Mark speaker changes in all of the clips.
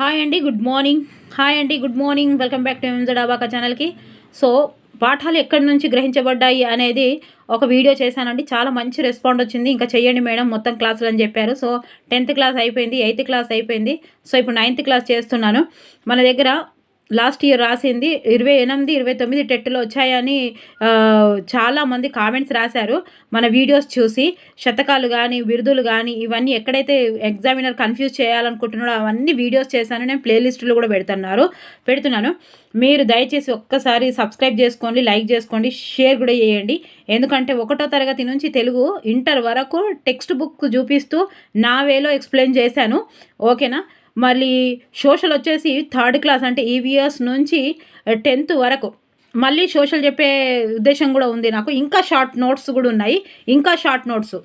Speaker 1: Hi అండి good morning hi అండి good morning welcome back to MZ ఛానల్కి so పాఠాలు ఎక్కడి నుంచి గ్రహించబడ్డాయి అనేది ఒక వీడియో చేశానండి. చాలా మంచి రెస్పాండ్ వచ్చింది. ఇంకా చేయండి మేడం మొత్తం క్లాసులు అని చెప్పారు. సో టెన్త్ క్లాస్ అయిపోయింది ఎయిత్ క్లాస్ అయిపోయింది. సో ఇప్పుడు నైన్త్ క్లాస్ చేస్తున్నాను. మన దగ్గర లాస్ట్ ఇయర్ రాసింది ఇరవై ఎనిమిది ఇరవై తొమ్మిది టెట్లో వచ్చాయని చాలామంది కామెంట్స్ రాశారు. మన వీడియోస్ చూసి శతకాలు కానీ బిరుదులు కానీ ఇవన్నీ ఎక్కడైతే ఎగ్జామినర్ కన్ఫ్యూజ్ చేయాలనుకుంటున్నాడో అవన్నీ వీడియోస్ చేశాను. నేను ప్లేలిస్టులు కూడా పెడుతున్నారు. పెడుతున్నాను. మీరు దయచేసి ఒక్కసారి సబ్స్క్రైబ్ చేసుకోండి లైక్ చేసుకోండి షేర్ కూడా చేయండి. ఎందుకంటే ఒకటో తరగతి నుంచి తెలుగు ఇంటర్ వరకు టెక్స్ట్ బుక్ చూపిస్తూ నా వేలో ఎక్స్ప్లెయిన్ చేశాను. ఓకేనా? మళ్ళీ సోషల్ వచ్చేసి థర్డ్ క్లాస్ అంటే ఈవీఎస్ నుంచి టెన్త్ వరకు. మళ్ళీ సోషల్ చెప్పే ఉద్దేశం కూడా ఉంది నాకు. ఇంకా షార్ట్ నోట్స్ కూడా ఉన్నాయి. ఇంకా షార్ట్ నోట్స్.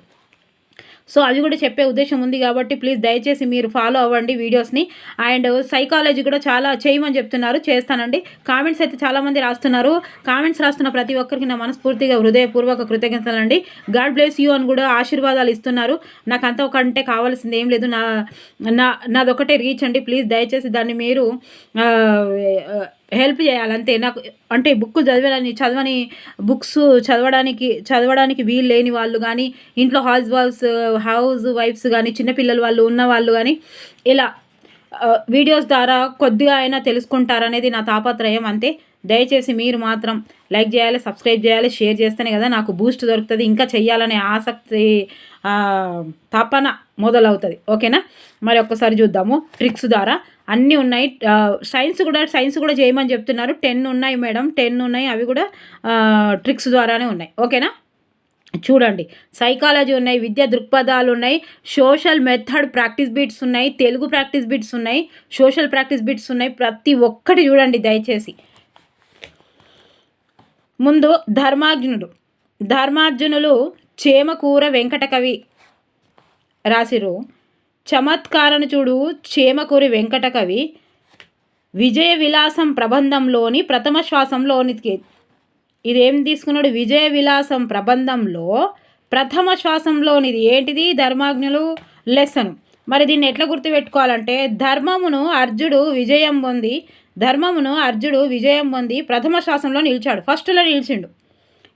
Speaker 1: సో అది కూడా చెప్పే ఉద్దేశం ఉంది కాబట్టి ప్లీజ్ దయచేసి మీరు ఫాలో అవ్వండి వీడియోస్ని అండ్ సైకాలజీ కూడా చాలా చేయమని చెప్తున్నారు చేస్తానండి. కామెంట్స్ అయితే చాలామంది రాస్తున్నారు. కామెంట్స్ రాస్తున్న ప్రతి ఒక్కరికి నా మనస్ఫూర్తిగా హృదయపూర్వక కృతజ్ఞతలు అండి. గాడ్ బ్లెస్ యూ అని కూడా ఆశీర్వాదాలు ఇస్తున్నారు. నాకు అంత ఒకంటే కావాల్సింది ఏం లేదు. నా నా నాదొకటే రీచ్ అండి. ప్లీజ్ దయచేసి దాన్ని మీరు హెల్ప్ చేయాలంతే. నాకు అంటే బుక్ చదవడానికి చదవని బుక్స్ చదవడానికి చదవడానికి వీలు లేని వాళ్ళు కానీ ఇంట్లో హౌస్ వైఫ్స్ హౌస్ వైఫ్స్ కానీ చిన్నపిల్లలు వాళ్ళు ఉన్న వాళ్ళు కానీ ఇలా వీడియోస్ ద్వారా కొద్దిగా అయినా తెలుసుకుంటారనేది నా తాపత్రయం అంతే. దయచేసి మీరు మాత్రం లైక్ చేయాలి సబ్స్క్రైబ్ చేయాలి షేర్ చేస్తేనే కదా నాకు బూస్ట్ దొరుకుతుంది. ఇంకా చెయ్యాలనే ఆసక్తి తపన మొదలవుతుంది. ఓకేనా? మరి ఒక్కసారి చూద్దాము. ట్రిక్స్ ద్వారా అన్నీ ఉన్నాయి. సైన్స్ కూడా సైన్స్ కూడా చేయమని చెప్తున్నారు. టెన్ ఉన్నాయి మేడం. టెన్ ఉన్నాయి. అవి కూడా ట్రిక్స్ ద్వారానే ఉన్నాయి. ఓకేనా? చూడండి. సైకాలజీ ఉన్నాయి విద్యా దృక్పథాలు ఉన్నాయి సోషల్ మెథడ్ ప్రాక్టీస్ బిట్స్ ఉన్నాయి తెలుగు ప్రాక్టీస్ బిట్స్ ఉన్నాయి సోషల్ ప్రాక్టీస్ బిట్స్ ఉన్నాయి. ప్రతి ఒక్కటి చూడండి దయచేసి. ముందు ధర్మార్జునుడు. ధర్మార్జునులు చేమకూర వెంకటకవి రాసిరు చమత్కారను చూడు చేమకూరి వెంకటకవి. విజయ విలాసం ప్రబంధంలోని ప్రథమ శ్వాసంలోనికి ఇదేం తీసుకున్నాడు? విజయ విలాసం ప్రబంధంలో ప్రథమ శ్వాసంలోనిది ఏంటిది? ధర్మాజ్ఞులు లెసను మరి దీన్ని ఎట్లా గుర్తుపెట్టుకోవాలంటే ధర్మమును అర్జుడు విజయం పొంది ధర్మమును అర్జుడు విజయం పొంది ప్రథమ శ్వాసంలో నిలిచాడు. ఫస్ట్లో నిలిచిండు.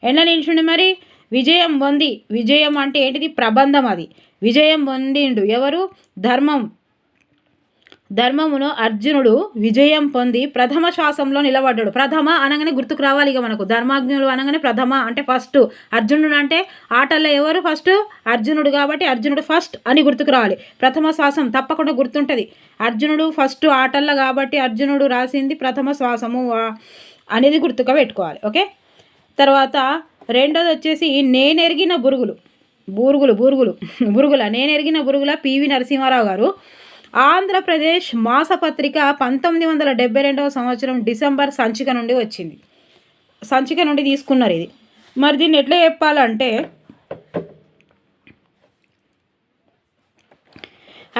Speaker 1: ఎట్లా నిలిచిండు మరి? విజయం పొంది విజయం అంటే ఏంటిది? ప్రబంధం అది. విజయం పొందిండు ఎవరు? ధర్మం. ధర్మమును అర్జునుడు విజయం పొంది ప్రథమ శ్వాసంలో నిలబడ్డాడు. ప్రథమ అనగానే గుర్తుకు రావాలి ఇక మనకు. ధర్మాజ్ఞులు అనగానే ప్రథమ అంటే ఫస్ట్ అర్జునుడు అంటే ఆటల్లో ఎవరు ఫస్ట్ అర్జునుడు కాబట్టి అర్జునుడు ఫస్ట్ అని గుర్తుకు రావాలి. ప్రథమ శ్వాసం తప్పకుండా గుర్తుంటుంది. అర్జునుడు ఫస్ట్ ఆటల్లో కాబట్టి అర్జునుడు రాసింది ప్రథమ శ్వాసము అనేది గుర్తుగా పెట్టుకోవాలి. ఓకే? తర్వాత రెండోది వచ్చేసి నేనెరిగిన బురుగులు. బూరుగులు బూరుగులు బురుగుల. నేనెరిగిన బురుగుల పివి నరసింహారావు గారు ఆంధ్రప్రదేశ్ మాసపత్రిక పంతొమ్మిది వందల డెబ్బై రెండవ సంవత్సరం డిసెంబర్ సంచిక నుండి వచ్చింది. సంచిక నుండి తీసుకున్నారు ఇది. మరి దీన్ని ఎట్లా చెప్పాలంటే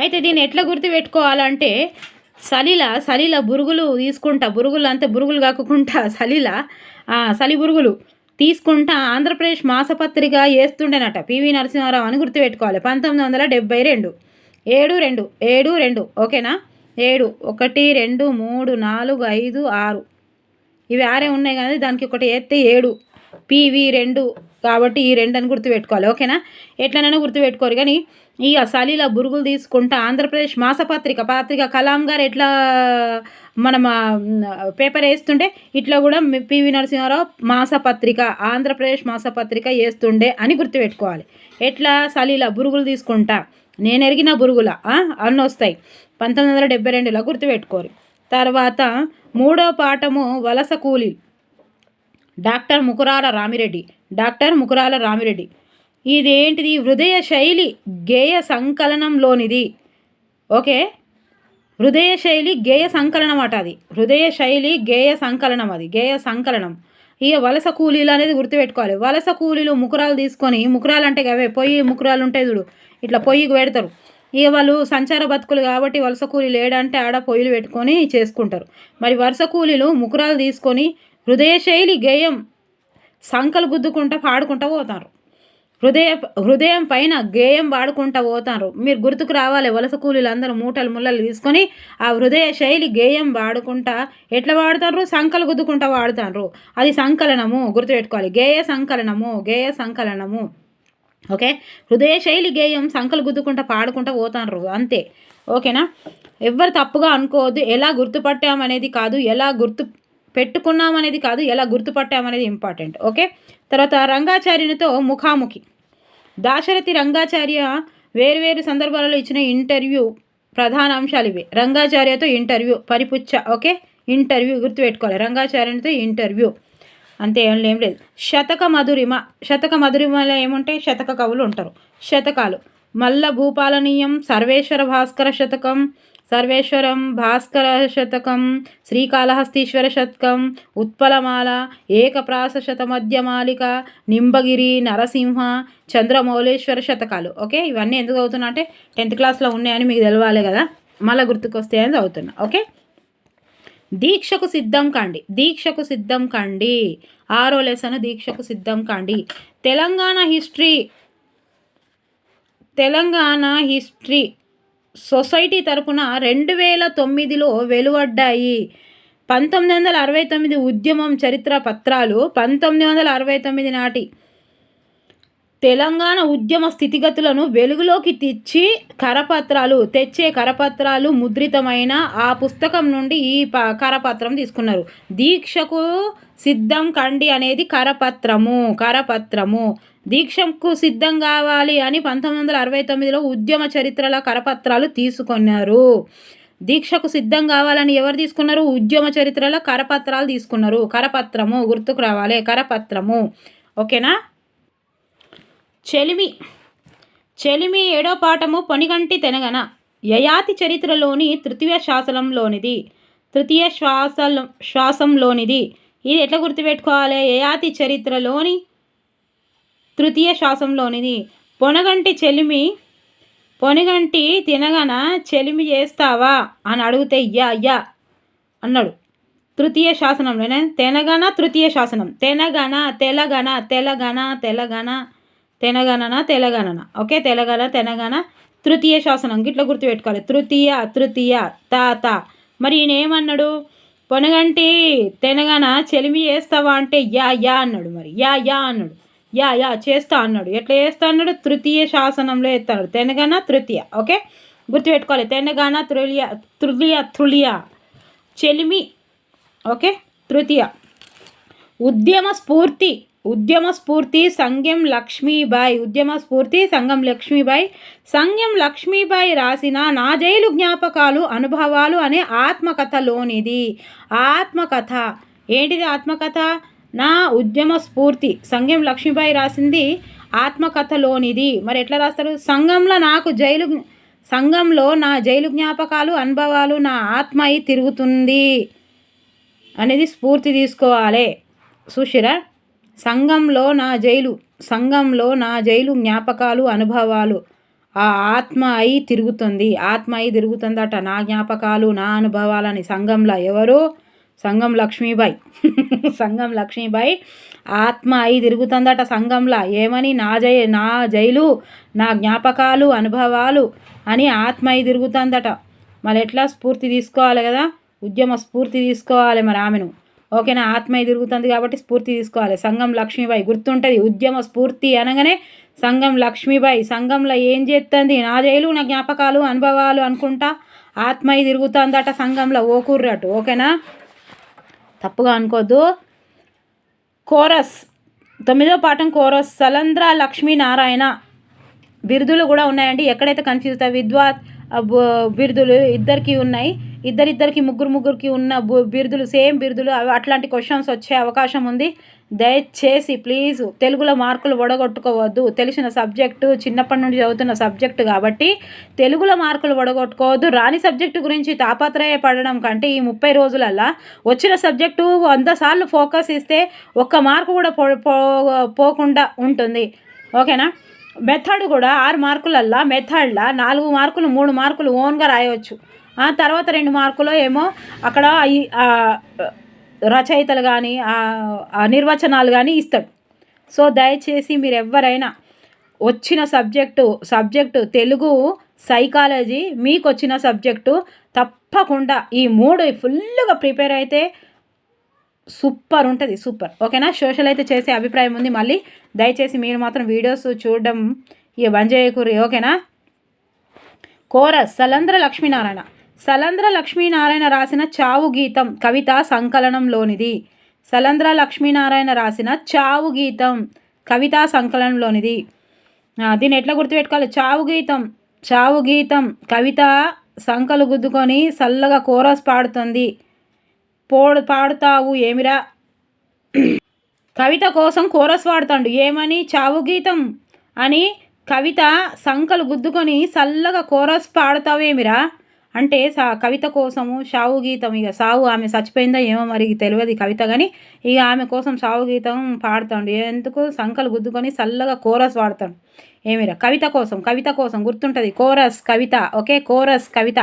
Speaker 1: అయితే దీన్ని ఎట్లా గుర్తుపెట్టుకోవాలంటే సలిల సలిల బురుగులు తీసుకుంటా బురుగులు అంతే బురుగులు కాకుండా సలిల సలి బురుగులు తీసుకుంటా ఆంధ్రప్రదేశ్ మాసపత్రిక వేస్తుండేనట పివి నరసింహారావు అని గుర్తుపెట్టుకోవాలి. పంతొమ్మిది వందల డెబ్బై రెండు. ఏడు రెండు. ఏడు రెండు. ఓకేనా? ఏడు. ఒకటి రెండు మూడు నాలుగు ఐదు ఆరు. ఇవి ఆరే ఉన్నాయి కానీ దానికి ఒకటి ఎత్తే ఏడు. పివి రెండు. కాబట్టి ఈ రెండు అని గుర్తుపెట్టుకోవాలి. ఓకేనా? ఎట్లనైనా గుర్తుపెట్టుకోరు. కానీ ఈ సలీల బురుగులు తీసుకుంటా ఆంధ్రప్రదేశ్ మాసపత్రిక పత్రిక కలాం గారు ఎట్లా మనం పేపర్ వేస్తుండే ఇట్లా కూడా పివి నరసింహారావు మాసపత్రిక ఆంధ్రప్రదేశ్ మాసపత్రిక వేస్తుండే అని గుర్తుపెట్టుకోవాలి. ఎట్లా సలీల బురుగులు తీసుకుంటా? నేను ఎరిగిన బురుగుల ఆ, అన్నీ వస్తాయి పంతొమ్మిది వందల డెబ్బై రెండులో గుర్తుపెట్టుకోరు. తర్వాత మూడో పాఠము వలస కూలి. డాక్టర్ ముకురాల రామిరెడ్డి. డాక్టర్ ముకురాల రామిరెడ్డి. ఇదేంటిది? హృదయ శైలి గేయ సంకలనంలోనిది. ఓకే? హృదయ శైలి గేయ సంకలనం అట అది. హృదయ శైలి గేయ సంకలనం అది. గేయ సంకలనం. ఇక వలస కూలీలు అనేది గుర్తుపెట్టుకోవాలి. వలస కూలీలు ముకురాలు తీసుకొని ముకురాలు అంటే అవే పోయి ముకురాలు ఉంటాయి చూడు. ఇట్లా పొయ్యికి పెడతారు. ఇక వాళ్ళు సంచార బతుకులు కాబట్టి వలస కూలీలు ఏడంటే ఆడ పొయ్యిలు పెట్టుకొని చేసుకుంటారు. మరి వలస కూలీలు ముకురాలు తీసుకొని హృదయ శైలి గేయం సంకలు గుద్దుకుంటా పాడుకుంటా పోతారు. హృదయ హృదయం పైన గేయం పాడుకుంటా పోతారు. మీరు గుర్తుకు రావాలి వలస కూలీలు అందరూ మూటలు ముళ్ళలు తీసుకొని ఆ హృదయ శైలి గేయం పాడుకుంటా ఎట్లా వాడతారు సంకలు గుద్దుకుంటా వాడుతారు అది సంకలనము గుర్తుపెట్టుకోవాలి. గేయ సంకలనము గేయ సంకలనము. ఓకే? హృదయ శైలి గేయం సంకలు గుద్దుకుంటా పాడుకుంటా పోతారు అంతే. ఓకేనా? ఎవ్వరు తప్పుగా అనుకోవద్దు. ఎలా గుర్తుపట్టామనేది కాదు. ఎలా గుర్తు పెట్టుకున్నామనేది కాదు. ఎలా గుర్తుపట్టామనేది ఇంపార్టెంట్. ఓకే? తర్వాత రంగాచార్యునితో ముఖాముఖి. దాశరథి రంగాచార్య వేరువేరు సందర్భాలలో ఇచ్చిన ఇంటర్వ్యూ ప్రధాన అంశాలు ఇవి. రంగాచార్యతో ఇంటర్వ్యూ పరిపుచ్చ ఓకే? ఇంటర్వ్యూ గుర్తుపెట్టుకోవాలి. రంగాచార్యునితో ఇంటర్వ్యూ. అంతే ఏం లేదు. శతక మధురిమ శతక మధురిమలో ఏముంటాయి? శతక కవులు ఉంటారు. శతకాలు. మల్ల భూపాలనీయం సర్వేశ్వర భాస్కర శతకం సర్వేశ్వరం భాస్కర శతకం శ్రీకాళహస్తీశ్వర శతకం ఉత్పలమాల ఏకప్రాస శతమధ్యమాలిక నింబగిరి నరసింహ చంద్రమౌళేశ్వర శతకాలు. ఓకే? ఇవన్నీ ఎందుకు అవుతున్నా అంటే టెన్త్ క్లాస్లో ఉన్నాయని మీకు తెలవాలి కదా. మళ్ళీ గుర్తుకొస్తాయని చదువుతున్నా. ఓకే? దీక్షకు సిద్ధం కండి. దీక్షకు సిద్ధం కండి. ఆరో లెసన్ దీక్షకు సిద్ధం కండి. Telangana history Telangana history society తరపున రెండు వేల తొమ్మిదిలో వెలువడ్డాయి. పంతొమ్మిది వందల అరవై తొమ్మిది ఉద్యమం చరిత్ర పత్రాలు పంతొమ్మిది వందల అరవై తొమ్మిది నాటి తెలంగాణ ఉద్యమ స్థితిగతులను వెలుగులోకి తెచ్చి కరపత్రాలు తెచ్చే కరపత్రాలు ముద్రితమైన ఆ పుస్తకం నుండి ఈ ప కరపత్రం తీసుకున్నారు. దీక్షకు సిద్ధం కండి అనేది కరపత్రము కరపత్రము. దీక్షకు సిద్ధం కావాలి అని పంతొమ్మిది వందల అరవై తొమ్మిదిలో ఉద్యమ చరిత్రల కరపత్రాలు తీసుకున్నారు. దీక్షకు సిద్ధం కావాలని ఎవరు తీసుకున్నారు? ఉద్యమ చరిత్రల కరపత్రాలు తీసుకున్నారు. కరపత్రము గుర్తుకు రావాలి. కరపత్రము. ఓకేనా? చెలిమి. చెలిమి ఏడో పాఠము పొనిగంటి తెనగన. యయాతి చరిత్రలోని తృతీయ శాసనంలోనిది. తృతీయ శ్వాస శ్వాసంలోనిది. ఇది ఎట్లా గుర్తుపెట్టుకోవాలి? యయాతి చరిత్రలోని తృతీయ శ్వాసంలోనిది పొనగంటి చెలిమి పొనగంటి తినగన చెలిమి చేస్తావా? అని అడిగితే యా అయ్యా అన్నాడు. తృతీయ శాసనంలోనే తెనగన తృతీయ శాసనం. తెనగన తెలగన తెలగన తెలగన తెలంగాణ తెలంగాణ ఓకే తెలంగాణ తెలంగాణ తృతీయ శాసనం గిట్ల గుర్తుపెట్టుకోవాలి. తృతీయ తృతీయ తాత మరి ఈయన ఏమన్నాడు? పొనగంటి తెలంగాణ చెలిమి చేస్తావా అంటే యా యా అన్నాడు మరి. యా యా అన్నాడు. యా యా చేస్తా అన్నాడు. ఎట్లా చేస్తా అన్నాడు? తృతీయ శాసనంలో ఎత్తాడు తెలంగాణ తృతీయ. ఓకే? గుర్తుపెట్టుకోవాలి. తెలంగాణ తృలియ తృలియ తృలియ. చెలిమి ఓకే? తృతీయ. ఉద్యమ స్ఫూర్తి. ఉద్యమ స్ఫూర్తి సంఘం లక్ష్మీబాయి. ఉద్యమ స్ఫూర్తి సంఘం లక్ష్మీబాయి. సంఘం లక్ష్మీబాయి రాసిన నా జైలు జ్ఞాపకాలు అనుభవాలు అనే ఆత్మకథలోనిది. ఆత్మకథ. ఏంటిది ఆత్మకథ? నా ఉద్యమ స్ఫూర్తి సంఘం లక్ష్మీబాయి రాసింది ఆత్మకథలోనిది. మరి ఎట్లా రాస్తారు? సంఘంలో నాకు జైలు సంఘంలో నా జైలు జ్ఞాపకాలు అనుభవాలు నా ఆత్మ తిరుగుతుంది. అనేది స్ఫూర్తి తీసుకోవాలి. సుశిరా సంఘంలో నా జైలు సంఘంలో నా జైలు జ్ఞాపకాలు అనుభవాలు. ఆ ఆత్మ అయి తిరుగుతుంది. ఆత్మ అయి తిరుగుతుందట. నా జ్ఞాపకాలు నా అనుభవాలని సంఘంలో ఎవరు? సంఘం లక్ష్మీబాయి. సంఘం లక్ష్మీబాయి ఆత్మ అయి తిరుగుతుందట సంఘంలో. ఏమని? నా జై నా జైలు నా జ్ఞాపకాలు అనుభవాలు అని ఆత్మ అయి తిరుగుతుందట. మరి ఎట్లా స్ఫూర్తి తీసుకోవాలి కదా. ఉద్యమ స్ఫూర్తి తీసుకోవాలి మరి ఆమెను. ఓకేనా? ఆత్మ తిరుగుతుంది కాబట్టి స్ఫూర్తి తీసుకోవాలి. సంఘం లక్ష్మీబాయి గుర్తుంటుంది. ఉద్యమ స్ఫూర్తి అనగానే సంఘం లక్ష్మీబాయి సంఘంలో ఏం చేస్తుంది నా జైలు నా జ్ఞాపకాలు అనుభవాలు అనుకుంటా ఆత్మయ్య తిరుగుతుందట సంఘంలో. ఓకూర్రట్టు ఓకేనా? తప్పుగా అనుకోద్దు. కోరస్. తొమ్మిదో పాఠం కోరస్. సలంద్ర లక్ష్మీనారాయణ బిరుదులు కూడా ఉన్నాయండి. ఎక్కడైతే కన్ఫ్యూజ్ అవుతాయి విద్వాత్ బిరుదులు ఇద్దరికీ ఉన్నాయి. ఇద్దరిద్దరికి ముగ్గురు ముగ్గురికి ఉన్న బిరుదులు సేమ్ బిరుదులు అవి అట్లాంటి క్వశ్చన్స్ వచ్చే అవకాశం ఉంది. దయచేసి ప్లీజ్ తెలుగులో మార్కులు వడగొట్టుకోవద్దు. తెలిసిన సబ్జెక్టు చిన్నప్పటి నుండి చదువుతున్న సబ్జెక్టు కాబట్టి తెలుగులో మార్కులు వడగొట్టుకోవద్దు. రాని సబ్జెక్టు గురించి తాపత్రయపడడం కంటే ఈ ముప్పై రోజులల్లా వచ్చిన సబ్జెక్టు వంద సార్లు ఫోకస్ ఇస్తే ఒక్క మార్కు కూడా పో పోకుండా ఉంటుంది. ఓకేనా? మెథడ్ కూడా ఆరు మార్కులల్లా మెథడ్లా నాలుగు మార్కులు మూడు మార్కులు ఓన్గా రాయవచ్చు ఆ తర్వాత రెండు మార్కులు ఏమో అక్కడ రచయితలు కానీ నిర్వచనాలు కానీ ఇస్తాడు. సో దయచేసి మీరు ఎవరైనా వచ్చిన సబ్జెక్టు సబ్జెక్టు తెలుగు సైకాలజీ మీకు వచ్చిన సబ్జెక్టు తప్పకుండా ఈ మూడు ఫుల్గా ప్రిపేర్ అయితే సూపర్ ఉంటుంది సూపర్. ఓకేనా? సోషల్ అయితే చేసే అభిప్రాయం ఉంది మళ్ళీ. దయచేసి మీరు మాత్రం వీడియోస్ చూడడం ఇక బంద్ చేయకూరి ఓకేనా? కోరస్ సలంద్ర లక్ష్మీనారాయణ. సలంద్ర లక్ష్మీనారాయణ రాసిన చావు గీతం కవిత సంకలనంలోనిది. సలంద్ర లక్ష్మీనారాయణ రాసిన చావు గీతం కవితా సంకలనంలోనిది. దీన్ని ఎట్లా గుర్తుపెట్టుకోవాలి? చావు గీతం చావు గీతం కవిత సంకలు గుద్దుకొని చల్లగా కోరస్ పాడుతుంది. పోడు పాడుతావు ఏమిరా? కవిత కోసం కోరస్ పాడుతాడు ఏమని? చావు గీతం అని కవిత సంకలు గుద్దుకొని చల్లగా కోరస్ పాడుతావేమిరా? అంటే సా కవిత కోసము షావు గీతం ఇక సావు ఆమె చచ్చిపోయిందో ఏమో మరి తెలియదు కవిత కానీ ఇక ఆమె కోసం షావు గీతం పాడతాడు. ఎందుకు సంకలు గుద్దుకొని చల్లగా కోరస్ పాడతాడు ఏమిరా? కవిత కోసం కవిత కోసం గుర్తుంటుంది. కోరస్ కవిత ఓకే? కోరస్ కవిత.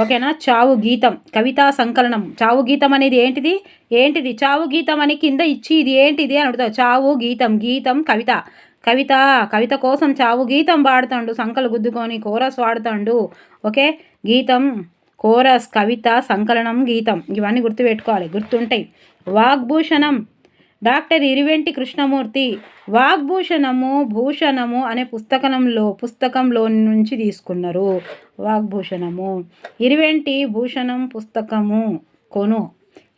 Speaker 1: ఓకేనా? చావు గీతం కవితా సంకలనం. చావు గీతం అనేది ఏంటిది? ఏంటిది? చావు గీతం అని కింద ఇచ్చి ఇది ఏంటిది అని అడుగుతావు. చావు గీతం గీతం కవిత. కవిత కవిత కోసం చావు గీతం పాడుతాడు సంకలు గుద్దుకొని కోరస్ వాడుతాడు. ఓకే? గీతం కోరస్ కవిత సంకలనం గీతం ఇవన్నీ గుర్తుపెట్టుకోవాలి. గుర్తుంటాయి. వాగ్భూషణం. డాక్టర్ ఇరివెంటి కృష్ణమూర్తి వాగ్భూషణము భూషణము అనే పుస్తకంలో పుస్తకంలో నుంచి తీసుకున్నారు. వాగ్భూషణము. ఇరివెంటి భూషణం పుస్తకము కొను.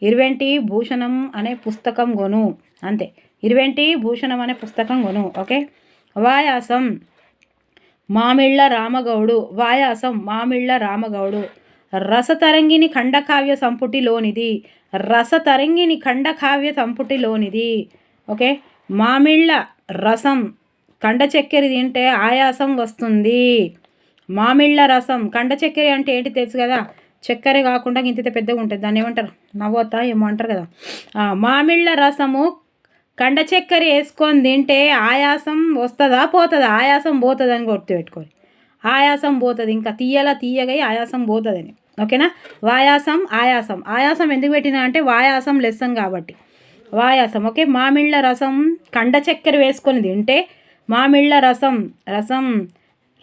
Speaker 1: ఇరువెంటి భూషణం అనే పుస్తకం కొను. అంతే. ఇరువెంటి భూషణం అనే పుస్తకం కొను. ఓకే? వాయాసం మామిళ్ళ రామగౌడు. వాయాసం మామిళ్ళ రామగౌడు. రసతరంగిని ఖండకావ్య సంపుటిలోనిది రసతరంగిని ఖండకావ్య సంపుటిలోనిది ఓకే? మామిళ్ళ రసం కండ చక్కెర తింటే ఆయాసం వస్తుంది. మామిళ్ళ రసం కండ చక్కెర అంటే ఏంటి తెలుసు కదా? చక్కెర కాకుండా ఇంత పెద్దగా ఉంటుంది. దాన్ని ఏమంటారు? నవ్వతా ఏమో అంటారు కదా. మామిళ్ళ రసము కండ చక్కెర వేసుకొని తింటే ఆయాసం వస్తుందా పోతుందా? ఆయాసం పోతుంది అని గుర్తుపెట్టుకోవాలి ఆయాసం పోతుంది. ఇంకా తీయలా తీయగా ఆయాసం పోతుందని. ఓకేనా? వాయాసం ఆయాసం. ఆయాసం ఎందుకు పెట్టినా అంటే వాయాసం లెస్సన్ కాబట్టి. వాయాసం ఓకే? మామిళ్ళ రసం కండ చక్కెర వేసుకొని తింటే మామిళ్ళ రసం రసం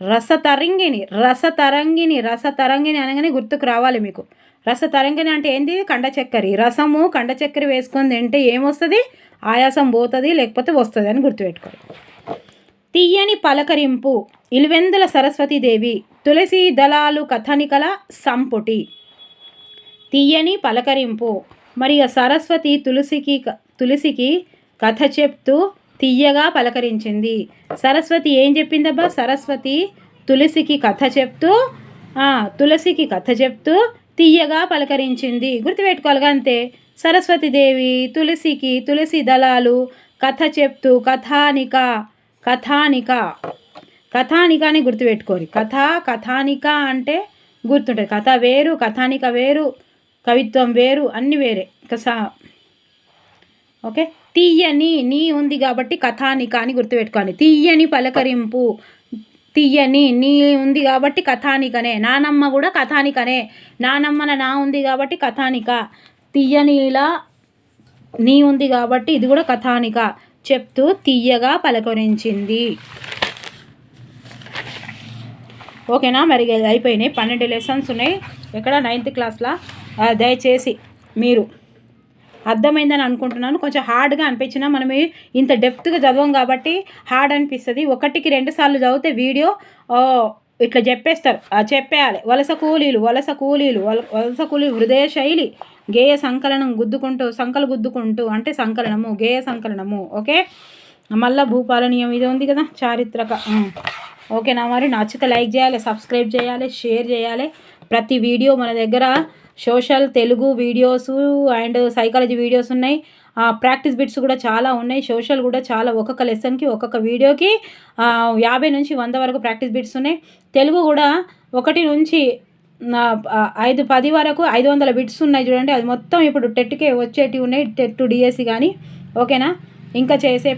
Speaker 1: రసతరంగిణి రసతరంగిణి రసతరంగిణి అనగానే గుర్తుకు రావాలి మీకు. రసతరంగిణి అంటే ఏంది? కండ చక్కెర. రసము కండ చక్కెర వేసుకొని తింటే ఏమొస్తుంది? ఆయాసం పోతుంది లేకపోతే వస్తుంది అని గుర్తుపెట్టుకోవాలి తీయని పలకరింపు. ఇలువెందుల సరస్వతీదేవి తులసి దళాలు కథనికల సంపుటి. తీయని పలకరింపు. మరి సరస్వతి తులసికి తులసికి కథ చెప్తూ తీయగా పలకరించింది. సరస్వతి ఏం చెప్పిందబ్బా? సరస్వతి తులసికి కథ చెప్తూ తులసికి కథ చెప్తూ తీయగా పలకరించింది. గుర్తుపెట్టుకోవాలిగా అంతే. సరస్వతిదేవి తులసికి తులసి దళాలు కథ చెప్తూ కథానిక కథానిక కథానిక అని గుర్తుపెట్టుకోరు కథ కథానిక అంటే గుర్తుంటుంది. కథ వేరు కథానిక వేరు కవిత్వం వేరు అన్నీ వేరే. సా ఓకే? తీయని నీ ఉంది కాబట్టి కథానిక అని గుర్తుపెట్టుకోండి. తీయని పలకరింపు. తీయని నీ ఉంది కాబట్టి కథానికనే. నానమ్మ కూడా కథానికనే. నానమ్మన నా ఉంది కాబట్టి కథానిక. తీయనిలా నీ ఉంది కాబట్టి ఇది కూడా కథానిక. చెప్తూ తీయగా పలకరించింది. ఓకేనా? మరి అయిపోయినాయి. పన్నెండు లెసన్స్ ఉన్నాయి. ఎక్కడ? నైన్త్ క్లాస్లో? దయచేసి మీరు అర్థమైందని అనుకుంటున్నాను. కొంచెం హార్డ్గా అనిపించినా మనం ఇంత డెప్త్గా చదవం కాబట్టి హార్డ్ అనిపిస్తుంది. ఒకటికి రెండు సార్లు చదివితే వీడియో ఇట్లా చెప్పేస్తారు. చెప్పేయాలి. వలస కూలీలు వలస కూలీలు వలస కూలీలు హృదయ శైలి గేయ సంకలనం గుద్దుకుంటూ సంకలు గుద్దుకుంటూ అంటే సంకలనము గేయ సంకలనము. ఓకే? మళ్ళీ భూపాలనీయం ఇది ఉంది కదా చారిత్రక. ఓకేనా మరి నచ్చితే లైక్ చేయాలి సబ్స్క్రైబ్ చేయాలి షేర్ చేయాలి. ప్రతి వీడియో మన దగ్గర social Telugu videos and psychology videos ఉన్నాయి. ప్రాక్టీస్ బిట్స్ కూడా చాలా ఉన్నాయి. సోషల్ కూడా చాలా ఒక్కొక్క లెసన్కి ఒక్కొక్క వీడియోకి యాభై నుంచి వంద వరకు ప్రాక్టీస్ బిట్స్ ఉన్నాయి. తెలుగు కూడా ఒకటి నుంచి ఐదు పది వరకు ఐదు వందల బిట్స్ ఉన్నాయి చూడండి. అది మొత్తం ఇప్పుడు టెట్కే వచ్చేటివి ఉన్నాయి. టెట్ డిఎస్సి కానీ. ఓకేనా? ఇంకా చేసే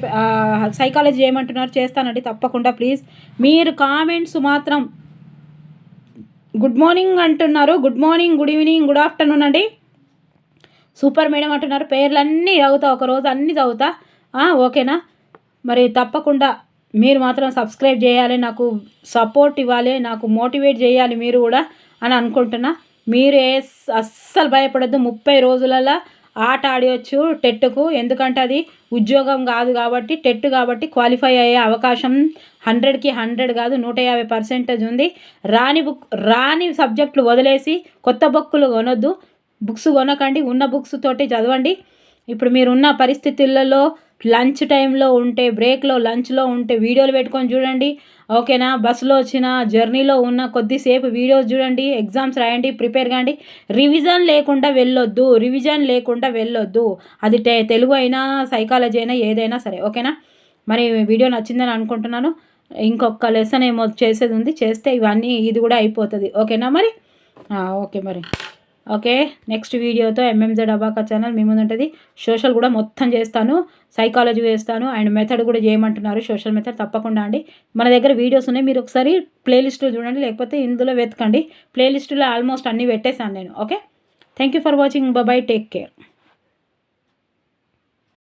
Speaker 1: సైకాలజీ ఏమంటున్నారు? చేస్తానండి తప్పకుండా ప్లీజ్. మీరు కామెంట్స్ మాత్రం గుడ్ మార్నింగ్ అంటున్నారు. Good morning good evening good afternoon అండి. సూపర్ మేడం అంటున్నారు. పేర్లన్నీ చదువుతా ఒకరోజు అన్నీ చదువుతా. ఓకేనా? మరి తప్పకుండా మీరు మాత్రం సబ్స్క్రైబ్ చేయాలి నాకు సపోర్ట్ ఇవ్వాలి నాకు మోటివేట్ చేయాలి మీరు కూడా అని అనుకుంటున్నా. మీరు ఏ అస్సలు భయపడద్దు. ముప్పై రోజులలో ఆట ఆడవచ్చు టెట్కు ఎందుకంటే అది ఉద్యోగం కాదు కాబట్టి టెట్ కాబట్టి క్వాలిఫై అయ్యే అవకాశం హండ్రెడ్కి హండ్రెడ్ కాదు నూట యాభై పర్సెంటేజ్ ఉంది. రాని బుక్ రాని సబ్జెక్టులు వదిలేసి కొత్త బుక్కులు కొనొద్దు. బుక్స్ కొనకండి ఉన్న బుక్స్ తోటి చదవండి. ఇప్పుడు మీరున్న పరిస్థితులలో లంచ్ టైంలో ఉంటే బ్రేక్లో లంచ్లో ఉంటే వీడియోలు పెట్టుకొని చూడండి. ఓకేనా? బస్సులో వచ్చిన జర్నీలో ఉన్న కొద్దిసేపు వీడియోస్ చూడండి ఎగ్జామ్స్ రాయండి ప్రిపేర్ కాండి. రివిజన్ లేకుండా వెళ్ళొద్దు రివిజన్ లేకుండా వెళ్ళొద్దు. అది తెలుగు అయినా సైకాలజీ అయినా ఏదైనా సరే ఓకేనా? మరి వీడియో నచ్చిందని అనుకుంటున్నాను. ఇంకొక లెసన్ ఏమో చేసేది ఉంది చేస్తే ఇవన్నీ ఇది కూడా అయిపోతుంది. ఓకేనా మరి? ఓకే మరి. ఓకే? నెక్స్ట్ వీడియోతో ఎంఎంజెడ్ అబాకా ఛానల్ మీ ముందు ఉంటుంది సోషల్ కూడా మొత్తం చేస్తాను. సైకాలజీ చేస్తాను అండ్ మెథడ్ కూడా చేయమంటున్నారు. సోషల్ మెథడ్ తప్పకుండా అండి. మన దగ్గర వీడియోస్ ఉన్నాయి. మీరు ఒకసారి ప్లేలిస్ట్లో చూడండి. లేకపోతే ఇందులో వెతకండి. ప్లేలిస్ట్లో ఆల్మోస్ట్ అన్నీ పెట్టేశాను నేను. Okay? Thank you for watching bye take care